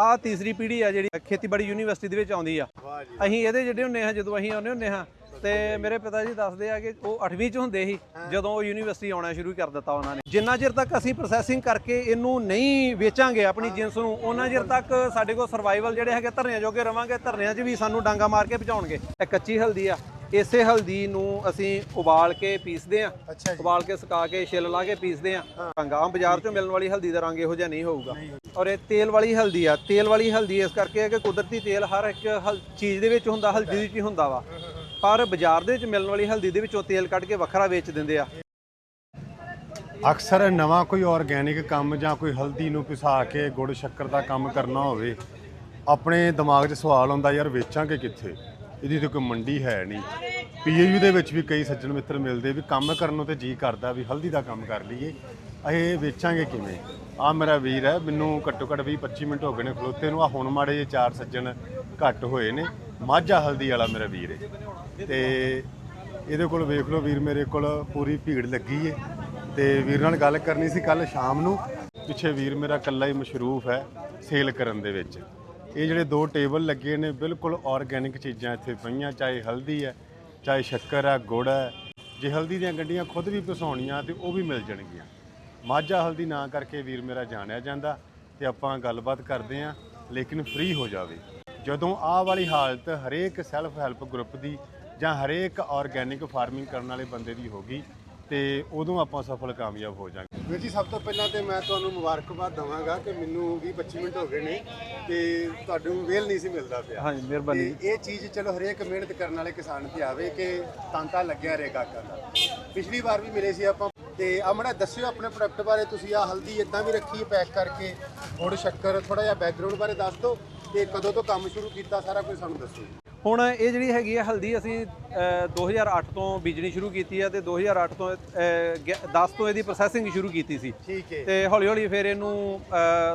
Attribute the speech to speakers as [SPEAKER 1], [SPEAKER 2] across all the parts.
[SPEAKER 1] ਆ ਤੀਸਰੀ ਪੀੜ੍ਹੀ ਆ ਜਿਹੜੀ ਖੇਤੀਬਾੜੀ ਯੂਨੀਵਰਸਿਟੀ ਦੇ ਵਿੱਚ ਆਉਂਦੀ ਆ। ਅਸੀਂ ਇਹਦੇ ਜਿਹੜੇ ਹੁੰਨੇ ਆ ਜਦੋਂ ਅਸੀਂ ਆਉਂਦੇ ਹੁੰਨੇ ਹਾਂ, ਤੇ ਮੇਰੇ ਪਿਤਾ ਜੀ ਦੱਸਦੇ ਆ ਕਿ ਉਹ 8ਵੀਂ ਚ ਹੁੰਦੇ ਸੀ, ਜਦੋਂ ਉਹ ਯੂਨੀਵਰਸਿਟੀ ਆਉਣਾ ਸ਼ੁਰੂ ਕਰ ਦਿੱਤਾ ਉਹਨਾਂ ਨੇ। ਜਿੰਨਾ ਚਿਰ ਤੱਕ ਅਸੀਂ ਪ੍ਰੋਸੈਸਿੰਗ ਕਰਕੇ ਇਹਨੂੰ ਨਹੀਂ ਵੇਚਾਂਗੇ ਆਪਣੀ ਜਿੰਸ ਨੂੰ, ਉਹਨਾਂ ਚਿਰ ਤੱਕ ਸਾਡੇ ਕੋਲ ਸਰਵਾਈਵਲ ਜਿਹੜੇ ਹੈਗੇ ਧਰਨਿਆਂ ਜੋਗੇ ਰਵਾਂਗੇ, ਧਰਨਿਆਂ 'ਚ ਵੀ ਸਾਨੂੰ ਡਾਂਗਾ ਮਾਰ ਕੇ ਪਹੁੰਚਾਉਣਗੇ। ਇਹ ਕੱਚੀ ਹਲਦੀ ਆ। ਇਸੇ ਹਲਦੀ ਨੂੰ ਅਸੀਂ ਉਬਾਲ ਕੇ ਪੀਸਦੇ ਆ
[SPEAKER 2] ਅੱਛਾ ਜੀ।
[SPEAKER 1] ਉਬਾਲ ਕੇ ਸੁਕਾ ਕੇ ਛਿੱਲ ਲਾ ਕੇ ਪੀਸਦੇ ਆ ਰੰਗ ਆਮ ਬਾਜ਼ਾਰ ਚੋਂ ਮਿਲਣ ਵਾਲੀ ਹਲਦੀ ਦਾ ਰੰਗ ਇਹੋ ਜਿਹਾ ਨਹੀਂ ਹੋਊਗਾ। ਔਰ ਇਹ ਤੇਲ ਵਾਲੀ ਹਲਦੀ ਆ। ਤੇਲ ਵਾਲੀ ਹਲਦੀ ਇਸ ਕਰਕੇ ਹੈ ਕਿ ਕੁਦਰਤੀ ਤੇਲ ਹਰ ਇੱਕ ਹਲ- ਚੀਜ਼ ਦੇ ਵਿੱਚ ਹੁੰਦਾ ਹਲਦੀ ਦੇ ਵਿੱਚ ਹੀ ਹੁੰਦਾ ਵਾ। ਪਰ ਬਾਜ਼ਾਰ ਦੇ ਵਿੱਚ ਮਿਲਣ ਵਾਲੀ ਹਲਦੀ ਦੇ ਵਿੱਚੋਂ ਤੇਲ ਕੱਢ ਕੇ ਵੱਖਰਾ ਵੇਚ ਦਿੰਦੇ ਆ।
[SPEAKER 2] ਅਕਸਰ ਨਵਾਂ ਕੋਈ ਆਰਗੇਨਿਕ ਕੰਮ ਜਾਂ ਕੋਈ ਹਲਦੀ ਨੂੰ ਪਿਸਾ ਕੇ ਗੁੜ ਸ਼ੱਕਰ ਦਾ ਕੰਮ ਕਰਨਾ ਹੋਵੇ ਆਪਣੇ ਦਿਮਾਗ 'ਚ ਸਵਾਲ ਆਉਂਦਾ ਯਾਰ ਵੇਚਾਂਗੇ ਕਿੱਥੇ? ਇਹਦੀ ਤਾਂ ਕੋਈ ਮੰਡੀ ਹੈ ਨਹੀਂ। ਪੀਏਯੂ ਦੇ ਵਿੱਚ ਵੀ ਕਈ ਸੱਜਣ ਮਿੱਤਰ ਮਿਲਦੇ ਵੀ ਕੰਮ ਕਰਨ ਨੂੰ ਤੇ ਜੀ ਕਰਦਾ ਵੀ ਹਲਦੀ ਦਾ ਕੰਮ ਕਰ ਲਈਏ। ਇਹ ਵੇਚਾਂਗੇ ਕਿਵੇਂ? ਆ ਮੇਰਾ ਵੀਰ ਹੈ, ਮੈਨੂੰ ਘੱਟੋ ਘੱਟ 20 25 ਮਿੰਟ ਹੋ ਗਏ ਨੇ ਖਲੋਤੇ ਨੂੰ। ਆ ਹੁਣ ਮਾੜੇ ਜੇ ਚਾਰ ਸੱਜਣ ਘੱਟ ਹੋਏ ਨੇ। ਮਾਝਾ ਹਲਦੀ ਵਾਲਾ ਮੇਰਾ ਵੀਰ ਹੈ। ਤੇ ਇਹਦੇ ਕੋਲ ਵੇਖ ਲਓ ਵੀਰ, ਮੇਰੇ ਕੋਲ ਪੂਰੀ ਭੀੜ ਲੱਗੀ ਏ। ਤੇ ਵੀਰ ਨਾਲ ਗੱਲ ਕਰਨੀ ਸੀ ਕੱਲ ਸ਼ਾਮ ਨੂੰ। ਪਿੱਛੇ ਵੀਰ ਮੇਰਾ ਇਕੱਲਾ ਹੀ ਮਸ਼ਰੂਫ ਹੈ ਸੇਲ ਕਰਨ ਦੇ ਵਿੱਚ। ਇਹ ਜਿਹੜੇ ਦੋ ਟੇਬਲ ਲੱਗੇ ਨੇ, ਬਿਲਕੁਲ ਆਰਗੇਨਿਕ ਚੀਜ਼ਾਂ ਇੱਥੇ ਪਈਆਂ, ਚਾਹੇ ਹਲਦੀ ਹੈ, ਚਾਹੇ ਸ਼ੱਕਰ ਹੈ, ਗੁੜ ਹੈ। ਜੇ ਹਲਦੀ ਦੀਆਂ ਗੱਡੀਆਂ ਖੁਦ ਵੀ ਪਿਸਾਉਣੀਆਂ ਤੇ ਉਹ ਵੀ ਮਿਲ ਜਾਣਗੀਆਂ। ਮਾਝਾ ਹਲਦੀ ਨਾਂ ਕਰਕੇ ਵੀਰ ਮੇਰਾ ਜਾਣਿਆ ਜਾਂਦਾ ਤੇ ਆਪਾਂ ਗੱਲਬਾਤ ਕਰਦੇ ਆਂ ਲੇਕਿਨ ਫ੍ਰੀ ਹੋ ਜਾਵੇ। ਜਦੋਂ ਆਹ ਵਾਲੀ ਹਾਲਤ ਹਰੇਕ ਸੈਲਫ ਹੈਲਪ ਗਰੁੱਪ ਦੀ ਜਾਂ ਹਰੇਕ ਆਰਗੇਨਿਕ ਫਾਰਮਿੰਗ ਕਰਨ ਵਾਲੇ ਬੰਦੇ ਦੀ ਹੋਗੀ ਤੇ ਉਦੋਂ ਆਪਾਂ ਸਫਲ ਕਾਮਯਾਬ ਹੋ ਜਾਾਂਗੇ ਵੀਰ ਜੀ ਸਭ ਤੋਂ ਪਹਿਲਾਂ ਤੇ ਮੈਂ ਤੁਹਾਨੂੰ ਮੁਬਾਰਕਬਾਦ ਦਵਾਂਗਾ ਕਿ ਮੈਨੂੰ 20 25 ਮਿੰਟ ਹੋ ਗਏ ਨੇ ਤੇ ਤੁਹਾਨੂੰ ਵੇਲ ਨਹੀਂ ਸੀ ਮਿਲਦਾ ਪਿਆ।
[SPEAKER 1] ਹਾਂਜੀ ਮਿਹਰਬਾਨੀ।
[SPEAKER 2] ਇਹ ਚੀਜ਼ ਚਲੋ ਹਰੇਕ ਮਿਹਨਤ ਕਰਨ ਵਾਲੇ ਕਿਸਾਨ ਤੇ ਆਵੇ ਕਿ ਤਾਂਤਾ ਲੱਗਿਆ ਰਹੇ ਕਾਕਾ ਦਾ। ਪਿਛਲੀ ਵਾਰ ਵੀ ਮਿਲੇ ਸੀ ਆਪਾਂ ਤੇ ਆਮਣਾ ਦੱਸਿਓ ਆਪਣੇ ਪ੍ਰੋਡਕਟ ਬਾਰੇ ਤੁਸੀਂ ਆ ਹਲਦੀ ਇਦਾਂ ਵੀ ਰੱਖੀ ਪੈਕ ਕਰਕੇ? ਗੁੜ ਸ਼ੱਕਰ ਥੋੜਾ ਜਿਹਾ ਬੈਕਗ੍ਰਾਉਂਡ ਬਾਰੇ ਦੱਸ ਦਿਓ ਤੇ ਕਦੋਂ ਤੋਂ ਕੰਮ ਸ਼ੁਰੂ ਕੀਤਾ ਸਾਰਾ ਕੁਝ ਸਾਨੂੰ ਦੱਸੋ
[SPEAKER 1] ਹੁਣ ਇਹ ਜਿਹੜੀ ਹੈਗੀ ਆ ਹਲਦੀ ਅਸੀਂ ਅ, 2008 ਤੋਂ ਬੀਜਣੀ ਸ਼ੁਰੂ ਕੀਤੀ ਆ ਤੇ 2008 ਤੋਂ ਅ, ਗਿਆ- 10 ਤੋਂ ਇਹਦੀ ਪ੍ਰੋਸੈਸਿੰਗ ਸ਼ੁਰੂ ਕੀਤੀ ਸੀ।
[SPEAKER 2] ਠੀਕ ਹੈ
[SPEAKER 1] ਤੇ ਹੌਲੀ ਹੌਲੀ ਫਿਰ ਇਹਨੂੰ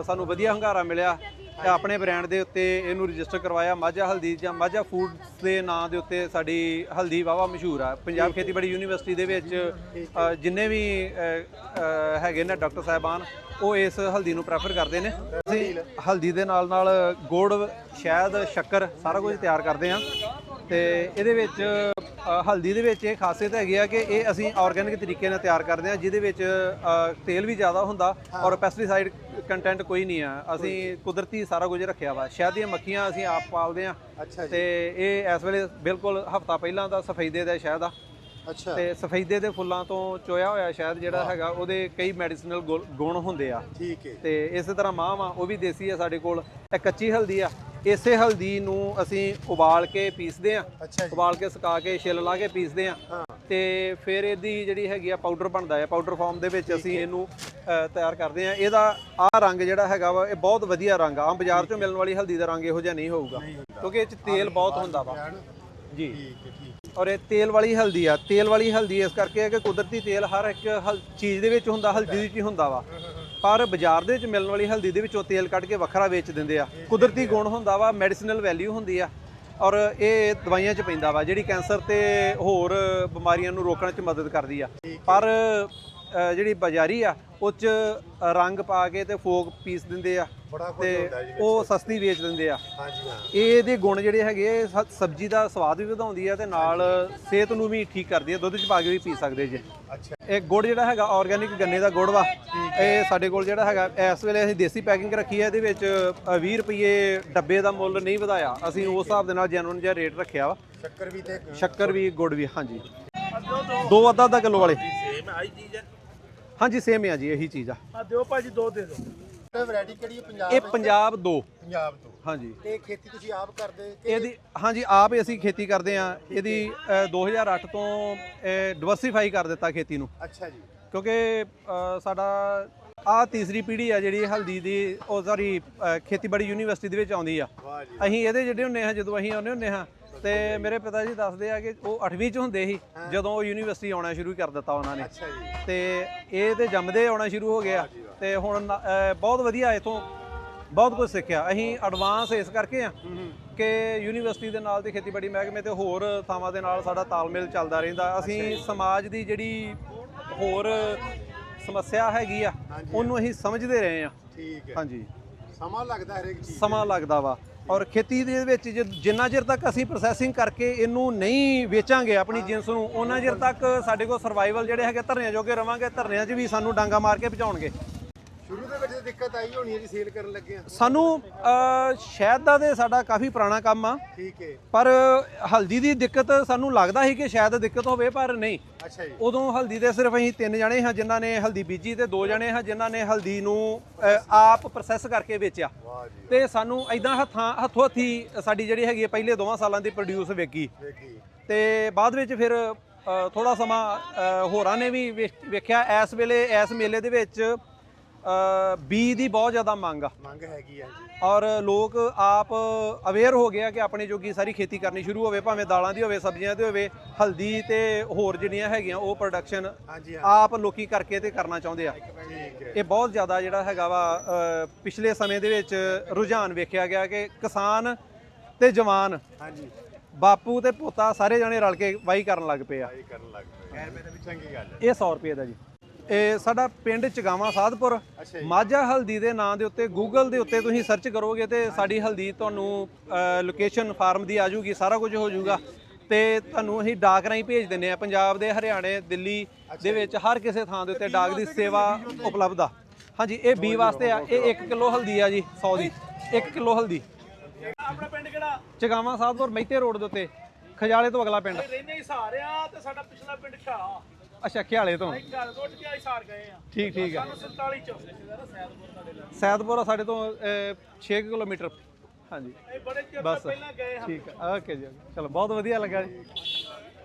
[SPEAKER 1] ਸਾਨੂੰ ਵਧੀਆ ਹੰਗਾਰਾ ਮਿਲਿਆ। ਤੇ ਆਪਣੇ ਬ੍ਰਾਂਡ ਦੇ ਉੱਤੇ ਇਹਨੂੰ ਰਜਿਸਟਰ ਕਰਵਾਇਆ। ਮਾਝਾ ਹਲਦੀ ਜਾਂ ਮਾਝਾ ਫੂਡਸ ਦੇ ਨਾਂ ਦੇ ਉੱਤੇ ਸਾਡੀ ਹਲਦੀ ਵਾਵਾ ਮਸ਼ਹੂਰ ਆ। ਪੰਜਾਬ ਖੇਤੀਬਾੜੀ ਯੂਨੀਵਰਸਿਟੀ ਦੇ ਵਿੱਚ ਜਿੰਨੇ ਵੀ ਹੈਗੇ ਨੇ ਡਾਕਟਰ ਸਾਹਿਬਾਨ ਉਹ ਇਸ ਹਲਦੀ ਨੂੰ ਪ੍ਰੈਫਰ ਕਰਦੇ ਨੇ। ਅਸੀਂ ਹਲਦੀ ਦੇ ਨਾਲ ਨਾਲ ਗੁੜ ਸ਼ਹਿਦ ਸ਼ੱਕਰ ਸਾਰਾ ਕੁਝ ਤਿਆਰ ਕਰਦੇ ਆ ਤੇ ਇਹਦੇ ਵਿੱਚ ਹਲਦੀ ਦੇ ਵਿੱਚ ਇਹ ਖਾਸੀਅਤ ਹੈਗੀ ਆ ਕਿ ਇਹ ਅਸੀਂ ਆਰਗੈਨਿਕ ਤਰੀਕੇ ਨਾਲ ਤਿਆਰ ਕਰਦੇ ਆ ਜਿਹਦੇ ਵਿੱਚ ਤੇਲ ਵੀ ਜ਼ਿਆਦਾ ਹੁੰਦਾ ਔਰ ਪੈਸਟੀਸਾਈਡ ਕੰਟੈਂਟ ਕੋਈ ਨਹੀਂ ਆ। ਅਸੀਂ ਕੁਦਰਤੀ ਸਾਰਾ ਕੁਝ ਰੱਖਿਆ ਵਾ। ਸ਼ਹਿਦ ਦੀਆਂ ਮੱਖੀਆਂ ਅਸੀਂ ਆਪ ਪਾਲਦੇ ਆ ਤੇ ਇਹ ਇਸ ਵੇਲੇ ਬਿਲਕੁਲ ਹਫਤਾ ਪਹਿਲਾਂ ਦਾ ਸਫੈਦੇ ਦਾ ਸ਼ਹਿਦ ਆ।
[SPEAKER 2] ਅੱਛਾ।
[SPEAKER 1] ਤੇ ਸਫੈਦੇ ਦੇ ਫੁੱਲਾਂ ਤੋਂ ਚੋਇਆ ਹੋਇਆ ਸ਼ਹਿਦ ਜਿਹੜਾ ਹੈਗਾ ਉਹਦੇ ਕਈ ਮੈਡੀਸਿਨਲ ਗੁਣ ਹੁੰਦੇ ਆ।
[SPEAKER 2] ਠੀਕ ਹੈ
[SPEAKER 1] ਤੇ ਇਸੇ ਤਰ੍ਹਾਂ ਮਾਂਹ ਵਾ ਉਹ ਵੀ ਦੇਸੀ ਆ ਸਾਡੇ ਕੋਲ। ਇਹ ਕੱਚੀ ਹਲਦੀ ਆ। ਇਸੇ ਹਲਦੀ ਨੂੰ ਅਸੀਂ ਉਬਾਲ ਕੇ ਪੀਸਦੇ ਆ
[SPEAKER 2] ਅੱਛਾ ਜੀ।
[SPEAKER 1] ਉਬਾਲ ਕੇ ਸੁਕਾ ਕੇ ਛਿੱਲ ਲਾ ਕੇ ਪੀਸਦੇ ਆ ਤੇ ਫਿਰ ਇਹਦੀ ਜਿਹੜੀ ਹੈਗੀ ਆ ਪਾਊਡਰ ਬਣਦਾ ਹੈ। ਪਾਊਡਰ ਫਾਰਮ ਦੇ ਵਿੱਚ ਅਸੀਂ ਇਹਨੂੰ ਅ, ਤਿਆਰ ਕਰਦੇ ਆ ਇਹਦਾ ਆਹ ਰੰਗ ਜਿਹੜਾ ਹੈਗਾ ਵਾ ਇਹ ਬਹੁਤ ਵਧੀਆ ਰੰਗ ਆ। ਆਮ ਬਾਜ਼ਾਰ ਚੋਂ ਮਿਲਣ ਵਾਲੀ ਹਲਦੀ ਦਾ ਰੰਗ ਇਹੋ ਜਿਹਾ ਨਹੀਂ ਹੋਊਗਾ। ਕਿਉਂਕਿ ਇਹ ਚ ਤੇਲ ਬਹੁਤ ਹੁੰਦਾ ਵਾ। ਜੀ।
[SPEAKER 2] ਠੀਕ ਹੈ ਠੀਕ
[SPEAKER 1] ਔਰ ਇਹ ਤੇਲ ਵਾਲੀ ਹਲਦੀ ਆ। ਤੇਲ ਵਾਲੀ ਹਲਦੀ ਇਸ ਕਰਕੇ ਹੈ ਕਿ ਕੁਦਰਤੀ ਤੇਲ ਹਰ ਇੱਕ ਹਲ- ਚੀਜ਼ ਦੇ ਵਿੱਚ ਹੁੰਦਾ ਹਲਦੀ ਦੇ ਵਿੱਚ ਹੀ ਹੁੰਦਾ ਵਾ। ਪਰ ਬਾਜ਼ਾਰ ਦੇ ਵਿੱਚ ਮਿਲਣ ਵਾਲੀ ਹਲਦੀ ਦੇ ਵਿੱਚੋਂ ਤੇਲ ਕੱਢ ਕੇ ਵੱਖਰਾ ਵੇਚ ਦਿੰਦੇ ਆ। ਕੁਦਰਤੀ ਗੁਣ ਹੁੰਦਾ ਵਾ ਮੈਡੀਸਿਨਲ ਵੈਲਿਊ ਹੁੰਦੀ ਆ। ਔਰ ਇਹ ਦਵਾਈਆਂ 'ਚ ਪੈਂਦਾ ਵਾ, ਜਿਹੜੀ ਕੈਂਸਰ ਤੇ ਹੋਰ ਬਿਮਾਰੀਆਂ ਨੂੰ ਰੋਕਣ 'ਚ ਮਦਦ ਕਰਦੀ ਆ। ਪਰ ਜਿਹੜੀ ਬਾਜ਼ਾਰੀ ਆ ਉਹ 'ਚ ਰੰਗ ਪਾ ਕੇ ਤੇ ਫੋਕ ਪੀਸ ਦਿੰਦੇ ਆ ਤੇ ਉਹ ਸਸਤੀ ਵੇਚ ਦਿੰਦੇ ਆ।
[SPEAKER 2] ਹਾਂਜੀ ਹਾਂ।
[SPEAKER 1] ਇਹ ਇਹਦੇ ਗੁਣ ਜਿਹੜੇ ਹੈਗੇ ਸਬਜ਼ੀ ਦਾ ਸਵਾਦ ਵੀ ਵਧਾਉਂਦੀ ਹੈ ਤੇ ਨਾਲ ਸਿਹਤ ਨੂੰ ਵੀ ਠੀਕ ਕਰਦੀ ਹੈ ਦੁੱਧ 'ਚ ਪਾ ਕੇ ਵੀ ਪੀ ਸਕਦੇ ਜੇ।
[SPEAKER 2] ਅੱਛਾ।
[SPEAKER 1] ਇਹ ਗੁੜ ਜਿਹੜਾ ਹੈਗਾ ਆਰਗੈਨਿਕ ਗੰਨੇ ਦਾ ਗੁੜ ਵਾ। ਇਹ ਸਾਡੇ ਕੋਲ ਜਿਹੜਾ ਹੈਗਾ ਇਸ ਵੇਲੇ ਅਸੀਂ ਦੇਸੀ ਪੈਕਿੰਗ ਰੱਖੀ ਹੈ ਇਹਦੇ ਵਿੱਚ ਅ, 20 ਰੁਪਏ ਡੱਬੇ ਦਾ ਮੁੱਲ ਨਹੀਂ ਵਧਾਇਆ। ਅਸੀਂ ਉਸ ਹਿਸਾਬ ਦੇ ਨਾਲ ਜੈਨੂਨ ਜਿਹਾ ਰੇਟ ਰੱਖਿਆ ਵਾ।
[SPEAKER 2] ਸ਼ੱਕਰ ਵੀ ਤੇ
[SPEAKER 1] ਸ਼ੱਕਰ ਵੀ ਗੁੜ ਵੀ ਹਾਂਜੀ। ਦੋ ਅੱਧਾ ਅੱਧਾ ਕਿਲੋ ਵਾਲੇ।
[SPEAKER 3] ਸੇਮ ਆਈ ਚੀਜ਼ ਹੈ।
[SPEAKER 1] ਹਾਂਜੀ ਸੇਮ ਆ ਜੀ ਇਹੀ ਚੀਜ਼ ਆ।
[SPEAKER 3] ਆ ਦਿਓ ਭਾਜੀ ਦੋ ਦੇ ਦਿਓ।
[SPEAKER 2] ਵੈਰਾਈਟੀ ਕਿਹੜੀ ਹੈ ਪੰਜਾਬ
[SPEAKER 1] ਇਹ
[SPEAKER 2] ਵਿੱਚ?
[SPEAKER 1] ਪੰਜਾਬ ਦੋ।
[SPEAKER 2] ਪੰਜਾਬ ਤੋਂ।
[SPEAKER 1] ਹਾਂਜੀ।
[SPEAKER 2] ਤੇ ਖੇਤੀ ਤੁਸੀਂ ਆਪ ਕਰਦੇ? ਕਿ
[SPEAKER 1] ਇਹਦੀ ਹਾਂਜੀ ਆਪ ਹੀ ਅਸੀਂ ਖੇਤੀ ਕਰਦੇ ਆ ਇਹਦੀ ਅ, 2008 ਤੋਂ ਡਿਵਰਸਿਫਾਈ ਕਰ ਦਿੱਤਾ ਖੇਤੀ ਨੂੰ।
[SPEAKER 2] ਅੱਛਾ ਜੀ।
[SPEAKER 1] ਕਿਉਂਕਿ ਅ, ਸਾਡਾ ਆ ਤੀਸਰੀ ਪੀੜ੍ਹੀ ਆ ਜਿਹੜੀ ਹਲਦੀ ਦੀ ਉਹ ਸਾਰੀ ਅ, ਖੇਤੀਬਾੜੀ ਯੂਨੀਵਰਸਿਟੀ ਦੇ ਵਿੱਚ ਆਉਂਦੀ ਆ।
[SPEAKER 2] ਵਾਹ ਜੀ।
[SPEAKER 1] ਅਸੀਂ ਇਹਦੇ ਜਿਹੜੇ ਹੁੰਨੇ ਆ ਜਦੋਂ ਅਸੀਂ ਆਉਂਦੇ ਹੁੰਨੇ ਹਾਂ ਤੇ ਮੇਰੇ ਪਿਤਾ ਜੀ ਦੱਸਦੇ ਆ ਕਿ ਉਹ 8ਵੀਂ ਚ ਹੁੰਦੇ ਸੀ ਜਦੋਂ ਉਹ ਯੂਨੀਵਰਸਿਟੀ ਆਉਣਾ ਸ਼ੁਰੂ ਕਰ ਦਿੱਤਾ ਉਹਨਾਂ ਨੇ। ਤੇ ਇਹ ਤੇ ਜੰਮਦੇ ਆਉਣਾ ਸ਼ੁਰੂ ਹੋ ਗਿਆ। ਤੇ ਹੁਣ ਬਹੁਤ ਵਧੀਆ ਇਥੋਂ ਬਹੁਤ ਕੁਝ ਸਿੱਖਿਆ। ਅਸੀਂ ਐਡਵਾਂਸ ਇਸ ਕਰਕੇ ਆ ਕਿ ਯੂਨੀਵਰਸਿਟੀ ਦੇ ਨਾਲ ਤੇ ਖੇਤੀਬਾੜੀ ਮਹਿਕਮੇ ਤੇ ਹੋਰ ਥਾਵਾਂ ਦੇ ਨਾਲ ਸਾਡਾ ਤਾਲਮੇਲ ਚੱਲਦਾ ਰਹਿੰਦਾ। ਅਸੀਂ ਸਮਾਜ ਦੀ ਜਿਹੜੀ ਹੋਰ ਸਮੱਸਿਆ ਹੈਗੀ ਆ ਉਹਨੂੰ ਅਸੀਂ ਸਮਝਦੇ ਰਹੇ ਆ।
[SPEAKER 2] ਠੀਕ ਹੈ।
[SPEAKER 1] ਹਾਂਜੀ।
[SPEAKER 2] ਸਮਾਂ ਲੱਗਦਾ ਹਰੇਕ ਚੀਜ਼
[SPEAKER 1] ਸਮਾਂ ਲੱਗਦਾ ਵਾ। ਔਰ ਖੇਤੀ ਦੇ ਵਿੱਚ ਜਿੰਨਾ ਚਿਰ ਤੱਕ ਅਸੀਂ ਪ੍ਰੋਸੈਸਿੰਗ ਕਰਕੇ ਇਹਨੂੰ ਨਹੀਂ ਵੇਚਾਂਗੇ ਆਪਣੀ ਜਿੰਸ ਨੂੰ ਉਹਨਾਂ ਚਿਰ ਤੱਕ ਸਾਡੇ ਕੋਲ ਸਰਵਾਈਵਲ ਜਿਹੜੇ ਹੈਗੇ ਧਰਨਿਆਂ ਜੋਗੇ ਰਵਾਂਗੇ ਧਰਨਿਆਂ 'ਚ ਵੀ ਸਾਨੂੰ ਡਾਂਗਾ ਮਾਰ ਕੇ ਪਹੁੰਚਾਉਣਗੇ
[SPEAKER 2] ਸ਼ੁਰੂ ਦੇ ਵਿੱਚ ਦਿੱਕਤ ਆਈ ਹੋਣੀ ਹੈ ਜੀ ਸੇਲ ਕਰਨ ਲੱਗੇ ਆ
[SPEAKER 1] ਸਾਨੂੰ ਅ, ਸ਼ਹਿਦ ਦਾ ਤੇ ਸਾਡਾ ਕਾਫੀ ਪੁਰਾਣਾ ਕੰਮ ਆ।
[SPEAKER 2] ਠੀਕ ਹੈ।
[SPEAKER 1] ਪਰ ਹਲਦੀ ਦੀ ਦਿੱਕਤ ਸਾਨੂੰ ਲੱਗਦਾ ਸੀ ਕਿ ਸ਼ਾਇਦ ਦਿੱਕਤ ਹੋਵੇ ਪਰ ਨਹੀਂ।
[SPEAKER 2] ਅੱਛਾ ਜੀ।
[SPEAKER 1] ਉਦੋਂ ਹਲਦੀ ਦੇ ਸਿਰਫ ਅਸੀਂ ਤਿੰਨ ਜਣੇ ਹਾਂ ਜਿਨ੍ਹਾਂ ਨੇ ਹਲਦੀ ਬੀਜੀ ਤੇ ਦੋ ਜਣੇ ਹਾਂ ਜਿਨ੍ਹਾਂ ਨੇ ਹਲਦੀ ਨੂੰ ਅ, ਆਪ ਪ੍ਰੋਸੈਸ ਕਰਕੇ ਵੇਚਿਆ।
[SPEAKER 2] ਵਾਹ ਜੀ
[SPEAKER 1] ਤੇ ਸਾਨੂੰ ਐਦਾਂ ਹੱਥਾਂ ਹੱਥੋਂ ਹੱਥੀ ਸਾਡੀ ਜਿਹੜੀ ਹੈਗੀ ਹੈ ਪਹਿਲੇ ਦੋਵਾਂ ਸਾਲਾਂ ਦੀ ਪ੍ਰੋਡਿਊਸ ਵੇਖੀ।
[SPEAKER 2] ਵੇਖੀ।
[SPEAKER 1] ਤੇ ਬਾਅਦ ਵਿੱਚ ਫਿਰ ਥੋੜਾ ਸਮਾਂ ਅ, ਹੋਰਾਂ ਨੇ ਵੀ ਵੇਖ- ਵੇਖਿਆ। ਇਸ ਵੇਲੇ ਇਸ ਮੇਲੇ ਦੇ ਵਿੱਚ ਬੀ ਦੀ ਬਹੁਤ ਜ਼ਿਆਦਾ ਮੰਗ ਆ।
[SPEAKER 2] ਮੰਗ ਹੈਗੀ ਆ ਜੀ।
[SPEAKER 1] ਔਰ ਲੋਕ ਆਪ ਅਵੇਅਰ ਹੋ ਗਿਆ ਕਿ ਆਪਣੇ ਜੋਗੀ ਸਾਰੀ ਖੇਤੀ ਕਰਨੀ ਸ਼ੁਰੂ ਹੋਵੇ ਭਾਵੇਂ ਦਾਲਾਂ ਦੀ ਹੋਵੇ ਸਬਜ਼ੀਆਂ ਦੀ ਹੋਵੇ ਹਲਦੀ ਤੇ ਹੋਰ ਜਿਹੜੀਆਂ ਹੈਗੀਆਂ ਉਹ ਪ੍ਰੋਡਕਸ਼ਨ
[SPEAKER 2] ਹਾਂਜੀ
[SPEAKER 1] ਆਪ ਲੋਕੀ ਕਰਕੇ ਤੇ ਕਰਨਾ ਚਾਹੁੰਦੇ ਆ।
[SPEAKER 2] ਠੀਕ ਹੈ।
[SPEAKER 1] ਇਹ ਬਹੁਤ ਜ਼ਿਆਦਾ ਜਿਹੜਾ ਹੈਗਾ ਵਾ ਅ, ਪਿਛਲੇ ਸਮੇਂ ਦੇ ਵਿੱਚ ਰੁਝਾਨ ਵੇਖਿਆ ਗਿਆ ਕਿ ਕਿਸਾਨ ਤੇ ਜਵਾਨ
[SPEAKER 2] ਹਾਂਜੀ।
[SPEAKER 1] ਬਾਪੂ ਤੇ ਪੋਤਾ ਸਾਰੇ ਜਣੇ ਰਲ ਕੇ ਵਾਹੀ ਕਰਨ ਲੱਗ ਪਏ ਆ।
[SPEAKER 2] ਆਈ ਕਰਨ ਲੱਗ ਪਏ ਖੈਰ ਮੇਰੇ ਵੀ ਚੰਗੀ ਗੱਲ ਹੈ
[SPEAKER 1] ਇਹ 100 ਰੁਪਏ ਦਾ ਜੀ। ਇਹ ਸਾਡਾ ਪਿੰਡ ਚਗਾਵਾ ਸਾਧਪੁਰ। ਮਾਝਾ ਹਲਦੀ ਦੇ ਨਾਂ ਦੇ ਉੱਤੇ ਗੂਗਲ ਦੇ ਉੱਤੇ ਤੁਸੀਂ ਸਰਚ ਕਰੋਗੇ ਤੇ ਸਾਡੀ ਹਲਦੀ ਤੁਹਾਨੂੰ ਲੋਕੇਸ਼ਨ ਫਾਰਮ ਦੀ ਆ ਜਾਊਗੀ ਸਾਰਾ ਕੁਝ ਹੋ ਜਾਊਗਾ। ਤੇ ਤੁਹਾਨੂੰ ਅਸੀਂ ਡਾਕ ਰਾਹੀਂ ਭੇਜ ਦਿੰਨੇ ਆ ਪੰਜਾਬ ਦੇ ਹਰਿਆਣੇ ਦਿੱਲੀ ਦੇ ਵਿੱਚ ਹਰ ਕਿਸੇ ਥਾਂ ਦੇ ਉੱਤੇ ਡਾਕ ਦੀ ਸੇਵਾ ਉਪਲਬਧ ਆ। ਹਾਂਜੀ ਇਹ ਬੀ ਵਾਸਤੇ ਆ ਇਹ 1 ਕਿਲੋ ਹਲਦੀ ਆ ਜੀ 100 ਦੀ। 1 ਕਿਲੋ ਹਲਦੀ।
[SPEAKER 3] ਆਪਣਾ ਪਿੰਡ ਕਿਹੜਾ?
[SPEAKER 1] ਚਗਾਵਾ ਸਾਧਪੁਰ ਮਹਿਤੇ ਰੋਡ ਦੇ ਉੱਤੇ ਖਜਾਲੇ ਤੋਂ ਅਗਲਾ ਪਿੰਡ।
[SPEAKER 3] ਰਹਿੰਦੇ ਹੀ ਸਾਰਿਆ ਤੇ ਸਾਡਾ ਪਿਛਲਾ ਪਿੰਡ ਖਾ
[SPEAKER 1] ਅੱਛਾ ਖਿਆਲੇ ਤੋਂ।
[SPEAKER 3] ਗੱਲ ਗਏ ਆ।
[SPEAKER 1] ਠੀਕ ਠੀਕ ਆ।
[SPEAKER 3] 47 ਚ ਸੈਦਪੁਰ ਸਾਡੇ ਨਾਲ।
[SPEAKER 1] ਸੈਦਪੁਰ ਸਾਡੇ ਤੋਂ 6 ਕਿਲੋਮੀਟਰ। ਹਾਂਜੀ।
[SPEAKER 3] ਇਹ ਬੜੇ ਚਿਰ ਤੋਂ
[SPEAKER 1] ਬਸ।
[SPEAKER 3] ਪਹਿਲਾਂ ਗਏ ਹਾਂ
[SPEAKER 1] ਠੀਕ ਆ। ਓਕੇ ਜੀ ਚਲੋ ਬਹੁਤ ਵਧੀਆ ਲੱਗਾ ਜੀ।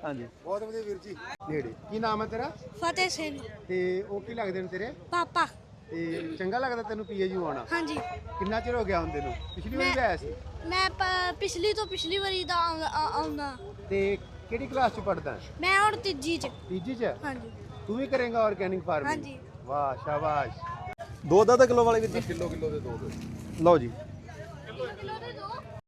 [SPEAKER 1] ਹਾਂਜੀ।
[SPEAKER 2] ਬਹੁਤ ਵਧੀਆ ਵੀਰ ਜੀ। ਨੇੜੇ। ਕੀ ਨਾਮ ਹੈ ਤੇਰਾ?
[SPEAKER 4] ਫਤਿਹ ਸਿੰਘ।
[SPEAKER 2] ਤੇ ਉਹ ਕੀ ਲੱਗਦੇ ਨੇ ਤੇਰੇ?
[SPEAKER 4] ਪਾਪਾ।
[SPEAKER 2] ਤੇ ਚੰਗਾ ਲੱਗਦਾ ਤੈਨੂੰ ਪੀਏਯੂ ਆਉਣਾ?
[SPEAKER 4] ਹਾਂਜੀ।
[SPEAKER 2] ਕਿੰਨਾ ਚਿਰ ਹੋ ਗਿਆ ਹੁੰਦੇ ਨੂੰ? ਪਿਛਲੀ ਵਾਰੀ ਵੀ ਆਇਆ ਸੀ?
[SPEAKER 4] ਮੈਂ ਪ- ਪਿਛਲੀ ਤੋਂ ਪਿਛਲੀ ਵਾਰੀ ਦਾ ਆ- ਆਉਂਦਾ।
[SPEAKER 2] ਤੇ ਕਿਹੜੀ ਕਲਾਸ ਚ ਪੜਦਾ
[SPEAKER 4] ਮੈਂ ਹੁਣ ਤੀਜੀ ਚ।
[SPEAKER 2] ਤੀਜੀ ਚ?
[SPEAKER 4] ਹਾਂਜੀ।
[SPEAKER 2] ਤੂੰ ਵੀ ਕਰੇਂਗਾ ਆਰਗੈਨਿਕ ਫਾਰਮਿੰਗ
[SPEAKER 4] ਹਾਂਜੀ।
[SPEAKER 2] ਵਾਹ ਸ਼ਾਬਾਸ਼।
[SPEAKER 1] ਦੋ ਦਾ ਕਿਲੋ ਵਾਲੇ ਵੀਰ ਜੀ। ਕਿਲੋ ਕਿਲੋ ਦੇ ਦੋ ਲਓ ਜੀ।
[SPEAKER 4] ਕਿਲੋ ਦੇ ਦੋ